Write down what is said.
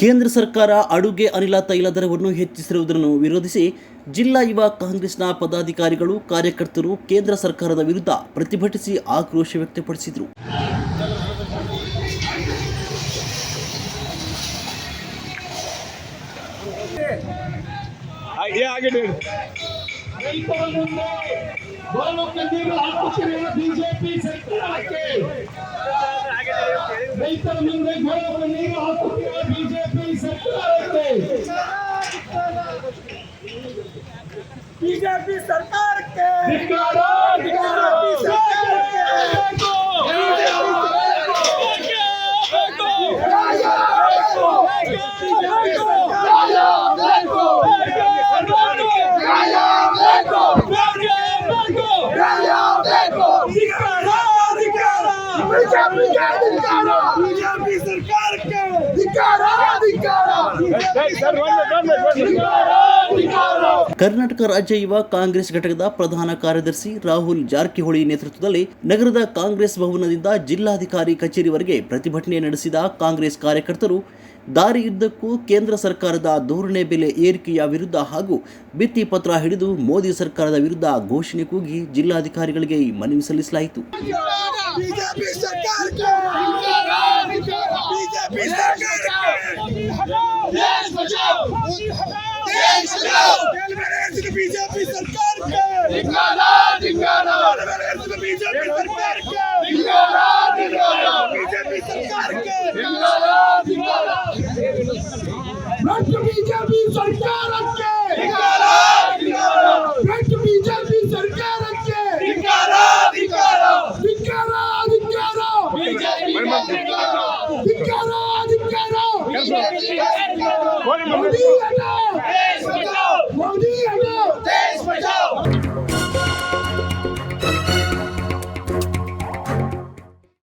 ಕೇಂದ್ರ ಸರ್ಕಾರ ಅಡುಗೆ ಅನಿಲ ತೈಲ ದರವನ್ನು ಹೆಚ್ಚಿಸಿರುವುದನ್ನು ವಿರೋಧಿಸಿ ಜಿಲ್ಲಾ ಯುವ ಕಾಂಗ್ರೆಸ್ನ ಪದಾಧಿಕಾರಿಗಳು ಕಾರ್ಯಕರ್ತರು ಕೇಂದ್ರ ಸರ್ಕಾರದ ವಿರುದ್ಧ ಪ್ರತಿಭಟಿಸಿ ಆಕ್ರೋಶ ವ್ಯಕ್ತಪಡಿಸಿದರು. ರೈತರ ಮುಂದೆ ¡Viva Pizza al Parque! ¡Viva la Pizza al Parque! ¡Di cara, di cara! Karnataka ರಾಜ್ಯ ಯುವ ಕಾಂಗ್ರೆಸ್ ಘಟಕದ ಪ್ರಧಾನ ಕಾರ್ಯದರ್ಶಿ ರಾಹುಲ್ ಜಾರಕಿಹೊಳಿ ನೇತೃತ್ವದಲ್ಲಿ ನಗರದ ಕಾಂಗ್ರೆಸ್ ಭವನದಿಂದ ಜಿಲ್ಲಾಧಿಕಾರಿ ಕಚೇರಿವರೆಗೆ ಪ್ರತಿಭಟನೆ ನಡೆಸಿದ ಕಾಂಗ್ರೆಸ್ ಕಾರ್ಯಕರ್ತರು, ದಾರಿಯುದ್ದಕ್ಕೂ ಕೇಂದ್ರ ಸರ್ಕಾರದ ಧೋರಣೆ ಬೆಲೆ ಏರಿಕೆಯ ವಿರುದ್ಧ ಹಾಗೂ ಭಿತ್ತಿ ಪತ್ರ ಹಿಡಿದು ಮೋದಿ ಸರ್ಕಾರದ ವಿರುದ್ಧ ಘೋಷಣೆ ಕೂಗಿ ಜಿಲ್ಲಾಧಿಕಾರಿಗಳಿಗೆ ಮನವಿ ಸಲ್ಲಿಸಲಾಯಿತು. ಬಿಜೆಪಿ ಸರ್ಕಾರಕ್ಕೆ ಬಿಜೆಪಿ ಸರ್ಕಾರಕ್ಕೆ ಬಿಜೆಪಿ ಸರ್ಕಾರಕ್ಕೆ ಬಿಜೆಪಿ ಸರ್ಕಾರಕ್ಕೆ ಧಿಕ್ಕಾರ ಧಿಕ್ಕಾರ ಮೋದಿಯನ್ನ